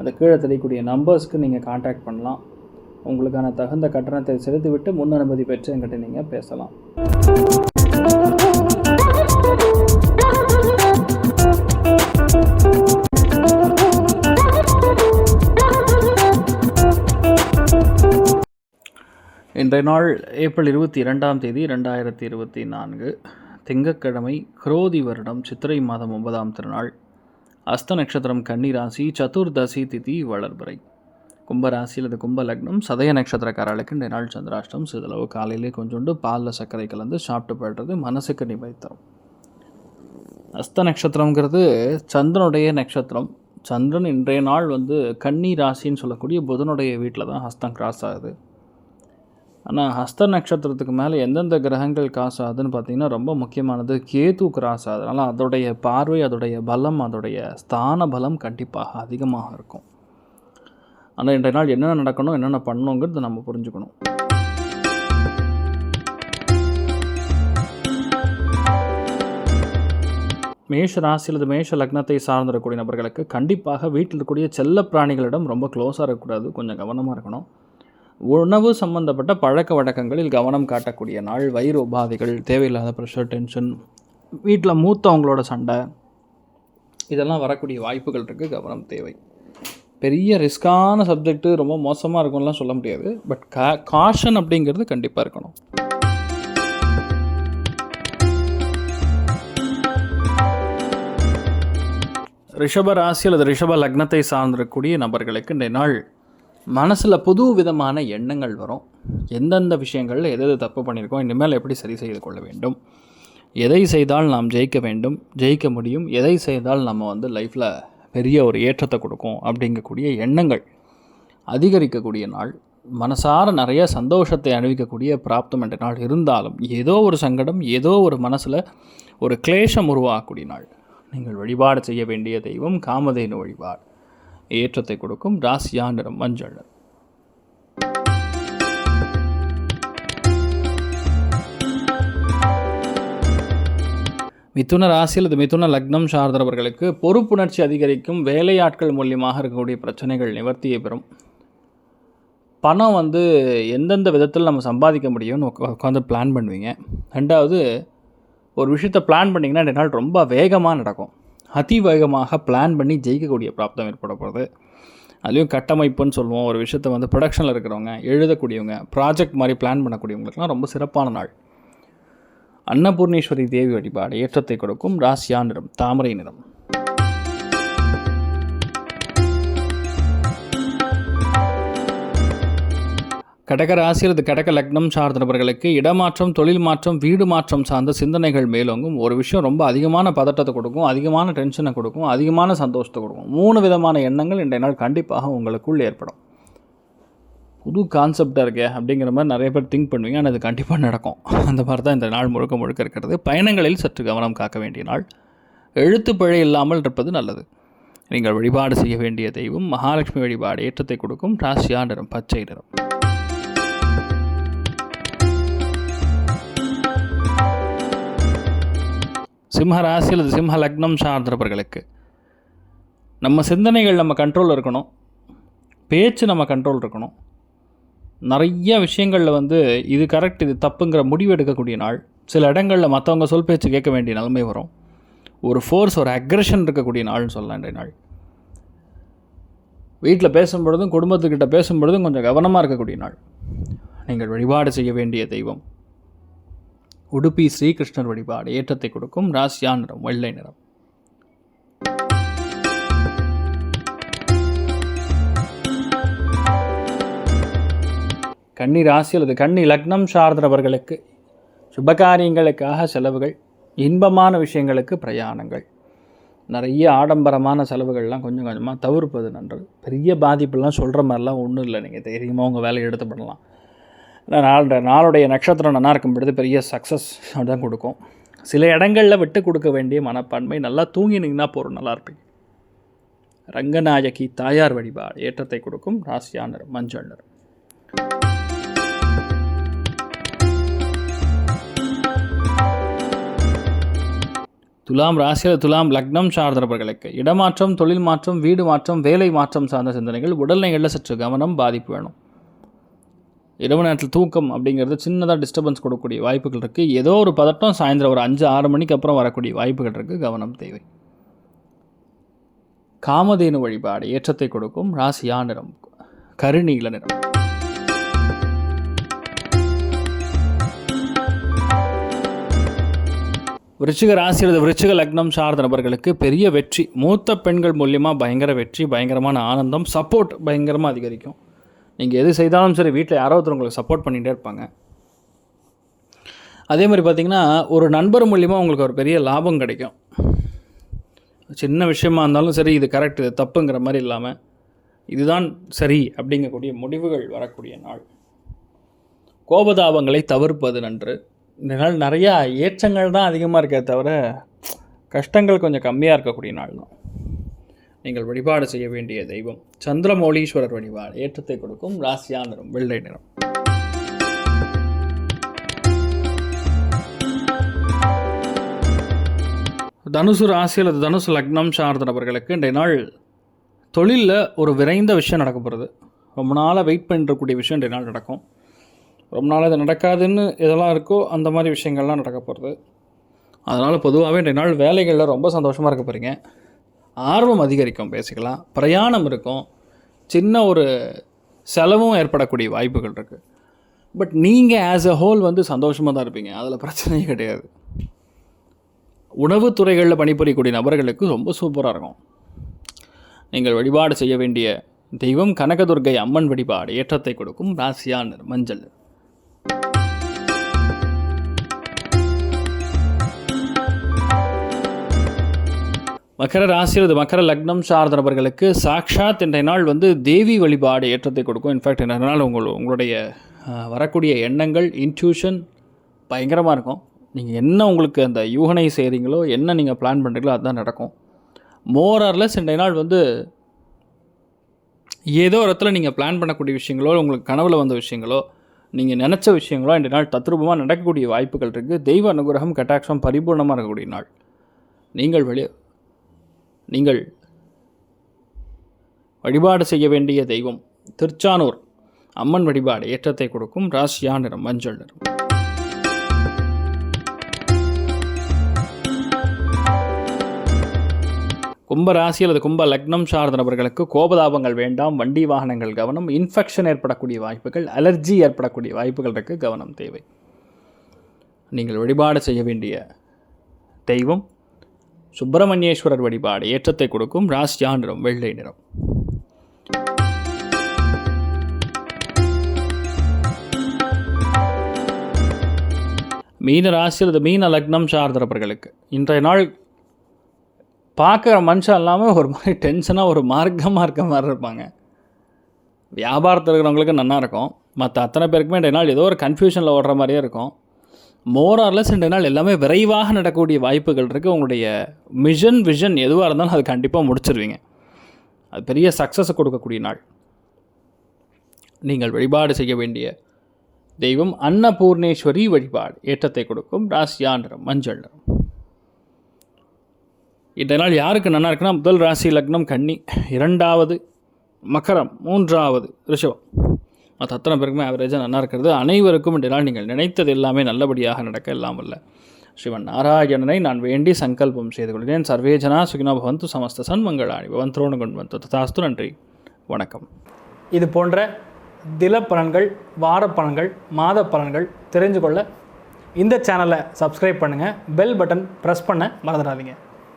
அந்த கீழே தெரியக்கூடிய நம்பர்ஸ்க்கு நீங்கள் காண்டாக்ட் பண்ணலாம். உங்களுக்கான தகுந்த கட்டணத்தை செலுத்திவிட்டு முன் அனுமதி பெற்று என்கிட்ட நீங்கள் பேசலாம். இன்றைய நாள் ஏப்ரல் இருபத்தி இரண்டாம் தேதி ரெண்டாயிரத்தி இருபத்தி நான்கு. திங்கட்கிழமை குரோதி வருடம் சித்திரை மாதம் ஒன்பதாம் திருநாள். அஸ்த நட்சத்திரம் கன்னி ராசி சதுர்தசி திதி வளர்பறை. கும்பராசி அல்லது கும்ப லக்னம் சதய நட்சத்திரக்காரர்களுக்கு இந்த நாள் சந்திராஷ்டம். சிறிதளவு காலையிலே கொஞ்சோண்டு பாலில் சர்க்கரை கலந்து சாப்பிட்டு போய்டுறது மனசுக்கு நிம்மதி தரும். அஸ்த நட்சத்திரங்கிறது சந்திரனுடைய நட்சத்திரம். சந்திரன் இன்றைய நாள் வந்து கன்னி ராசின்னு சொல்லக்கூடிய புதனுடைய வீட்டில் தான் ஹஸ்தம் கிராஸ் ஆகுது. ஆனால் ஹஸ்த நட்சத்திரத்துக்கு மேலே எந்தெந்த கிரகங்கள் காசு ஆகுதுன்னு பார்த்தீங்கன்னா ரொம்ப முக்கியமானது கேது கிராஸ் ஆகுது அதனால் அதோடைய பார்வை அதோடைய பலம் அதோடைய ஸ்தான பலம் கண்டிப்பாக அதிகமாக இருக்கும். ஆனால் இன்றைய நாள் என்னென்ன நடக்கணும் என்னென்ன பண்ணணுங்கிறது நம்ம புரிஞ்சுக்கணும். மேஷ ராசி அல்லது மேஷ லக்னத்தை சார்ந்திருக்கக்கூடிய நபர்களுக்கு கண்டிப்பாக வீட்டில் இருக்கக்கூடிய செல்ல பிராணிகளிடம் ரொம்ப க்ளோஸாக இருக்கக்கூடாது. கொஞ்சம் கவனமாக இருக்கணும். உணவு சம்பந்தப்பட்ட பழக்க வழக்கங்களில் கவனம் காட்டக்கூடிய நாள் வயிறு உபாதைகள் தேவையில்லாத ப்ரெஷர் டென்ஷன் வீட்டில் மூத்தவங்களோட சண்டை இதெல்லாம் வரக்கூடிய வாய்ப்புகள் இருக்குது கவனம் தேவை. பெரிய ரிஸ்க்கான சப்ஜெக்ட்டு ரொம்ப மோசமாக இருக்கும்லாம் சொல்ல முடியாது. பட் கா காஷன் அப்படிங்கிறது கண்டிப்பாக இருக்கணும். ரிஷப ராசி அல்லது ரிஷப லக்னத்தை சார்ந்திருக்கக்கூடிய நபர்களுக்கு இந்த நாள் மனசில் புது விதமான எண்ணங்கள் வரும். எந்தெந்த விஷயங்களில் எது எது தப்பு பண்ணியிருக்கோம் இனிமேல் எப்படி சரி செய்து கொள்ள வேண்டும்? எதை செய்தால் நாம் ஜெயிக்க வேண்டும்? ஜெயிக்க முடியும். எதை செய்தால் நம்ம வந்து லைஃப்பில் பெரிய ஒரு ஏற்றத்தை கொடுக்கும் அப்படிங்கக்கூடிய எண்ணங்கள். அதிகரிக்கக்கூடிய நாள் மனசார நிறைய சந்தோஷத்தை அணிவிக்கக்கூடிய பிராப்தம் என்ற நாள் இருந்தாலும் ஏதோ ஒரு சங்கடம் ஏதோ ஒரு மனசில் ஒரு கிளேஷம் உருவாகக்கூடிய நாள். நீங்கள் வழிபாடு செய்ய வேண்டிய தெய்வம் காமதேனு வழிபாடு. ஏற்றத்தை கொடுக்கும் ராசியா நிறம் மஞ்சள். மிதுன ராசி அல்லது மிதுன லக்னம் சார்ந்தவர்களுக்கு பொறுப்புணர்ச்சி அதிகரிக்கும் வேலையாட்கள் மூலியமாக இருக்கக்கூடிய பிரச்சனைகள் நிவர்த்தியை பெறும். பணம் வந்து எந்தெந்த விதத்தில் நம்ம சம்பாதிக்க முடியும்னு உட்காந்து பிளான் பண்ணுவீங்க. ரெண்டாவது ஒரு விஷயத்தை பிளான் பண்ணிங்கன்னா ரெண்டு நாள் ரொம்ப வேகமாக நடக்கும். அதிவேகமாக பிளான் பண்ணி ஜெயிக்கக்கூடிய பிராப்தம் ஏற்பட போகிறது அதுலேயும் கட்டமைப்புன்னு சொல்லுவோம். ஒரு விஷயத்தை வந்து ப்ரொடக்ஷனில் இருக்கிறவங்க எழுதக்கூடியவங்க ப்ராஜெக்ட் மாதிரி பிளான் பண்ணக்கூடியவங்களுக்குலாம் ரொம்ப சிறப்பான நாள். அன்னபூர்ணேஸ்வரி தேவி வழிபாடு ஏற்றத்தை கொடுக்கும். ராசியா நிறம் தாமரை நிறம். கடக ராசி அல்லது கடக லக்னம் சார்ந்த நபர்களுக்கு இடமாற்றம் தொழில் மாற்றம் வீடு மாற்றம் சார்ந்த சிந்தனைகள் மேலோங்கும். ஒரு விஷயம் ரொம்ப அதிகமான பதட்டத்தை கொடுக்கும் அதிகமான டென்ஷனை கொடுக்கும் அதிகமான சந்தோஷத்தை கொடுக்கும். மூணு விதமான எண்ணங்கள் இன்றைய நாள் கண்டிப்பாக உங்களுக்குள் ஏற்படும். புது கான்செப்டாக இருக்கே அப்படிங்கிற மாதிரி நிறைய பேர் திங்க் பண்ணுவீங்க. ஆனால் அது கண்டிப்பாக நடக்கும். அந்த மாதிரி தான் இந்த நாள் முழுக்க முழுக்க இருக்கிறது. பயணங்களில் சற்று கவனம் காக்க வேண்டிய நாள். எழுத்து பிழை இல்லாமல் இருப்பது நல்லது. நீங்கள் வழிபாடு செய்ய வேண்டிய தெய்வம் மகாலட்சுமி வழிபாடு ஏற்றத்தை கொடுக்கும். ராசியா நிறம் பச்சை நிறம். சிம்ம ராசி அல்லது சிம்ம லக்னம் சார்ந்தவர்களுக்கு நம்ம சிந்தனைகள் நம்ம கண்ட்ரோல் இருக்கணும். பேச்சு நம்ம கண்ட்ரோல் இருக்கணும். நிறைய விஷயங்களில் வந்து இது கரெக்ட் இது தப்புங்கிற முடிவு எடுக்கக்கூடிய நாள். சில இடங்களில் மற்றவங்க சொல் பேச்சு கேட்க வேண்டிய நிலைமை வரும். ஒரு ஃபோர்ஸ் ஒரு அக்ரெஷன் இருக்கக்கூடிய நாள்னு சொல்லலாம் இன்றைய நாள். வீட்டில் பேசும்பொழுதும் குடும்பத்துக்கிட்ட பேசும்பொழுதும் கொஞ்சம் கவனமாக இருக்கக்கூடிய நாள். நீங்கள் வழிபாடு செய்ய வேண்டிய தெய்வம். உடுப்பி ஸ்ரீகிருஷ்ணர் வழிபாடு ஏற்றத்தை கொடுக்கும் ராசியா நிறம் வெள்ளை நிறம். கன்னி ராசி அல்லது கன்னி லக்னம் சார்ந்தவர்களுக்கு சுபகாரியங்களுக்காக செலவுகள் இன்பமான விஷயங்களுக்கு பிரயாணங்கள். நிறைய ஆடம்பரமான செலவுகள்லாம் கொஞ்சம் கொஞ்சமாக தவிர்ப்பது நன்று பெரிய பாதிப்புலாம் சொல்கிற மாதிரிலாம் ஒன்றும் இல்லை. நீங்கள் தைரியமாக உங்கள் வேலையை எடுத்து பண்ணலாம். நாளோட நாள் நாளுடைய நட்சத்திரம் நல்லா இருக்கும் பொழுது பெரிய சக்ஸஸ் தான் கொடுக்கும். சில இடங்களில் விட்டு கொடுக்க வேண்டிய மனப்பான்மை நல்லா தூங்கினீங்கன்னா போகிறோம் நல்லா இருப்பீங்க. ரங்கநாயகி தாயார் வழிபாடு ஏற்றத்தை கொடுக்கும் ராசியானர் மஞ்சள் நிறம். துலாம் ராசியில் துலாம் லக்னம் சார்ந்தவர்களுக்கு இடமாற்றம் தொழில் மாற்றம் வீடு மாற்றம் வேலை மாற்றம் சார்ந்த சிந்தனைகள் உடல்நிலைகளில் சற்று கவனம் பாதிப்பு வேணும். இரவு நேரத்தில் தூக்கம் அப்படிங்கிறது சின்னதாக டிஸ்டர்பன்ஸ் கொடுக்கக்கூடிய வாய்ப்புகள் இருக்குது ஏதோ ஒரு பதட்டம் சாயந்தரம் ஒரு அஞ்சு ஆறு மணிக்கு அப்புறம் வரக்கூடிய வாய்ப்புகள் இருக்குது கவனம் தேவை. காமதேனு வழிபாடு ஏற்றத்தை கொடுக்கும். ராசியா நிறம். கருநீல நிறம். விருச்சிக ராசி அல்லது விருச்சிக லக்னம் சார்ந்த நபர்களுக்கு பெரிய வெற்றி. மூத்த பெண்கள் மூலியமாக பயங்கர வெற்றி பயங்கரமான ஆனந்தம் சப்போர்ட் பயங்கரமாக அதிகரிக்கும். நீங்கள் எது செய்தாலும் சரி வீட்டில் யாரோ ஒருத்தர் உங்களுக்கு சப்போர்ட் பண்ணிகிட்டே இருப்பாங்க. அதே மாதிரி பார்த்திங்கன்னா ஒரு நண்பர் மூலியமாக உங்களுக்கு ஒரு பெரிய லாபம் கிடைக்கும். சின்ன விஷயமா இருந்தாலும் சரி இது கரெக்ட் இது தப்புங்கிற மாதிரி இல்லாமல் இதுதான் சரி அப்படிங்கக்கூடிய முடிவுகள் வரக்கூடிய நாள். கோபதாபங்களை தவிர்ப்பது நன்று. இந்த நாள் நிறையா ஏற்றங்கள் தான் அதிகமாக இருக்கே தவிர கஷ்டங்கள் கொஞ்சம் கம்மியாக இருக்கக்கூடிய நாள் தான் நீங்கள் வழிபாடு செய்ய வேண்டிய தெய்வம். சந்திரமௌலீஸ்வரர் வழிபாடு. ஏற்றத்தை கொடுக்கும் ராசியா நிறம் வெள்ளை நிறம். தனுசு ராசி அல்லது தனுசு லக்னம் சார்ந்த நபர்களுக்கு இன்றைய நாள் தொழிலில் ஒரு விரைந்த விஷயம் நடக்க போகிறது ரொம்ப நாளாக வெயிட் பண்ணிருக்கக்கூடிய விஷயம் இன்றைய நாள் நடக்கும். ரொம்ப நாள் இது நடக்காதுன்னு எதெல்லாம் இருக்கோ அந்த மாதிரி விஷயங்கள்லாம் நடக்க போகிறது அதனால் பொதுவாகவே இன்றைய நாள் வேலைகளில் ரொம்ப சந்தோஷமாக இருக்க போகிறீங்க ஆர்வம் அதிகரிக்கும் பேசிக்கலாம். பிரயாணம் இருக்கும். சின்ன ஒரு செலவும் ஏற்படக்கூடிய வாய்ப்புகள் இருக்குது பட் நீங்கள் ஆஸ் அ ஹோல் வந்து சந்தோஷமாக தான் இருப்பீங்க. அதில் பிரச்சனையே கிடையாது. உணவு துறைகளில் பணிபுரியக்கூடிய நபர்களுக்கு ரொம்ப சூப்பராக இருக்கும். நீங்கள் வழிபாடு செய்ய வேண்டிய தெய்வம் கனகதுர்கை அம்மன் வழிபாடு ஏற்றத்தை கொடுக்கும் ராசியான் மஞ்சள். மகர ராசி அல்லது மகர லக்னம் சார்ந்த நபர்களுக்கு சாக்ஷாத் இன்றைய நாள் வந்து தேவி வழிபாடு ஏற்றத்தை கொடுக்கும். இன்ஃபேக்ட் இன்றைய நாள் உங்கள் உங்களுடைய வரக்கூடிய எண்ணங்கள் இன்ட்யூஷன் பயங்கரமாக இருக்கும். நீங்கள் என்ன உங்களுக்கு அந்த யூகனை செய்கிறீங்களோ என்ன நீங்கள் பிளான் பண்ணுறீங்களோ அதுதான் நடக்கும். மோரர்லெஸ் இன்றைய நாள் வந்து ஏதோ ஒரு இடத்துல நீங்கள் பிளான் பண்ணக்கூடிய விஷயங்களோ உங்களுக்கு கனவில் வந்த விஷயங்களோ நீங்கள் நினச்ச விஷயங்களோ இன்றைய நாள் தத்ரூபமாக நடக்கக்கூடிய வாய்ப்புகள் இருக்குது தெய்வ அனுகிரகம் கட்டாட்சம் பரிபூர்ணமாக இருக்கக்கூடிய நாள். நீங்கள் வெளியே நீங்கள் வழிபாடு செய்ய வேண்டிய தெய்வம் திருச்சானூர். அம்மன் வழிபாடு ஏற்றத்தை கொடுக்கும் ராசியா நிறம் மஞ்சள் நிறம் கும்ப ராசி அல்லது கும்ப லக்னம் சார்ந்த நபர்களுக்கு கோபதாபங்கள் வேண்டாம் வண்டி வாகனங்கள் கவனம் இன்ஃபெக்ஷன் ஏற்படக்கூடிய வாய்ப்புகள் அலர்ஜி ஏற்படக்கூடிய வாய்ப்புகள் இருக்குது கவனம் தேவை. நீங்கள் வழிபாடு செய்ய வேண்டிய தெய்வம் சுப்பிரமணியேஸ்வரர் வழிபாடு ஏற்றத்தை கொடுக்கும் ராசியா நிறம் வெள்ளை நிறம். மீன ராசி அல்லது மீன லக்னம் சார்ந்தவர்களுக்கு இன்றைய நாள் பார்க்குற மனுஷன் இல்லாமல் ஒரு மாதிரி டென்ஷனாக ஒரு மார்க்கமாக இருக்க மாதிரி இருப்பாங்க. வியாபாரத்தில் இருக்கிறவங்களுக்கு நல்லா இருக்கும். மற்ற அத்தனை பேருக்குமே இன்றைய நாள் ஏதோ ஒரு கன்ஃபியூஷனில் ஓடுற மாதிரியே இருக்கும். மோரார்லெஸ் ரெண்டு நாள் எல்லாமே விரைவாக நடக்கக்கூடிய வாய்ப்புகள் இருக்குது உங்களுடைய மிஷன் விஷன் எதுவாக இருந்தாலும் அது கண்டிப்பாக முடிச்சிருவீங்க. அது பெரிய சக்ஸஸை கொடுக்கக்கூடிய நாள். நீங்கள் வழிபாடு செய்ய வேண்டிய தெய்வம் அன்னபூர்ணேஸ்வரி வழிபாடு. ஏற்றத்தை கொடுக்கும். ராசியா நிறம் மஞ்சள் நிறம். இதனால் நாள் யாருக்கு நல்லா இருக்குன்னா முதல் ராசி லக்னம் கன்னி இரண்டாவது மகரம் மூன்றாவது ரிஷபம். மற்ற அத்தனை பேருக்குமே ஆவரேஜாக நல்லா இருக்கிறது. அனைவருக்கும் இன்றைய நீங்கள் நினைத்தது எல்லாமே நல்லபடியாக நடக்க இல்லாமல் இல்லை ஸ்ரீவன் நாராயணனை நான் வேண்டி சங்கல்பம் செய்து கொள்கிறேன். சர்வேஜனா சுகினோ பவந்து சமஸ்த சன்மங்களாணி பவந்தரோணு கொண்டு வந்து ததாஸ்து. நன்றி. வணக்கம். இது போன்ற தில பலன்கள் வார பலன்கள் மாத பலன்கள் தெரிஞ்சு கொள்ள இந்த சேனலை சப்ஸ்கிரைப் பண்ணுங்கள் பெல் பட்டன் ப்ரெஸ் பண்ண மறந்துடாதீங்க.